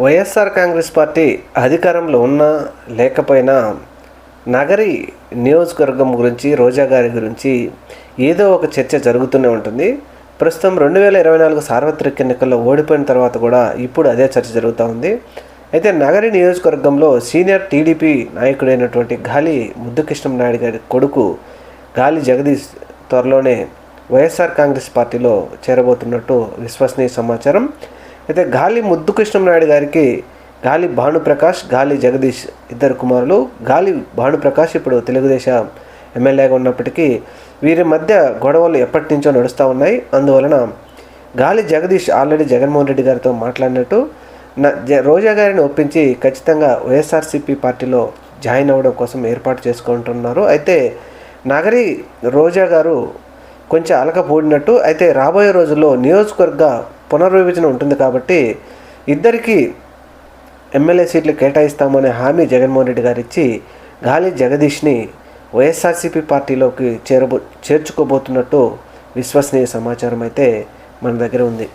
YSR Congress party అధికారంలో ఉన్నా లేకపోయినా నగరి నియోజకవర్గం గురించి రోజా గారి గురించి ఏదో ఒక చర్చ జరుగుతూనే ఉంటుంది. ప్రస్తుతం రెండు వేల ఇరవై నాలుగు సార్వత్రిక ఎన్నికల్లో ఓడిపోయిన తర్వాత కూడా ఇప్పుడు అదే చర్చ జరుగుతూ ఉంది. అయితే నగరి నియోజకవర్గంలో సీనియర్ టీడీపీ నాయకుడైనటువంటి గాలి ముద్దుకృష్ణం నాయుడు గారి కొడుకు గాలి జగదీష్ త్వరలోనే వైఎస్ఆర్ కాంగ్రెస్ పార్టీలో చేరబోతున్నట్టు విశ్వసనీయ సమాచారం. అయితే గాలి ముద్దుకృష్ణం నాయుడు గారికి గాలి భానుప్రకాష్ గాలి జగదీష్ ఇద్దరు కుమారులు గాలి భానుప్రకాష్ ఇప్పుడు తెలుగుదేశం ఎమ్మెల్యేగా ఉన్నప్పటికీ వీరి మధ్య గొడవలు ఎప్పటి నుంచో నడుస్తూ ఉన్నాయి. అందువలన గాలి జగదీష్ ఆల్రెడీ జగన్మోహన్ రెడ్డి గారితో మాట్లాడినట్టు నా జ- రోజా గారిని ఒప్పించి ఖచ్చితంగా వైఎస్ఆర్సీపీ పార్టీలో జాయిన్ అవ్వడం కోసం ఏర్పాటు చేసుకుంటున్నారు. అయితే నగరి రోజా గారు కొంచెం అలకపోడినట్టు అయితే రాబోయే రోజుల్లో నియోజకవర్గ పునర్విభజన ఉంటుంది కాబట్టి ఇద్దరికీ ఎమ్మెల్యే సీట్లు కేటాయిస్తామనే హామీ జగన్మోహన్ రెడ్డి గారు ఇచ్చి గాలి జగదీష్ని వైఎస్ఆర్సీపీ పార్టీలోకి చేరబో చేర్చుకోబోతున్నట్టు విశ్వసనీయ సమాచారం అయితే మన దగ్గర ఉంది.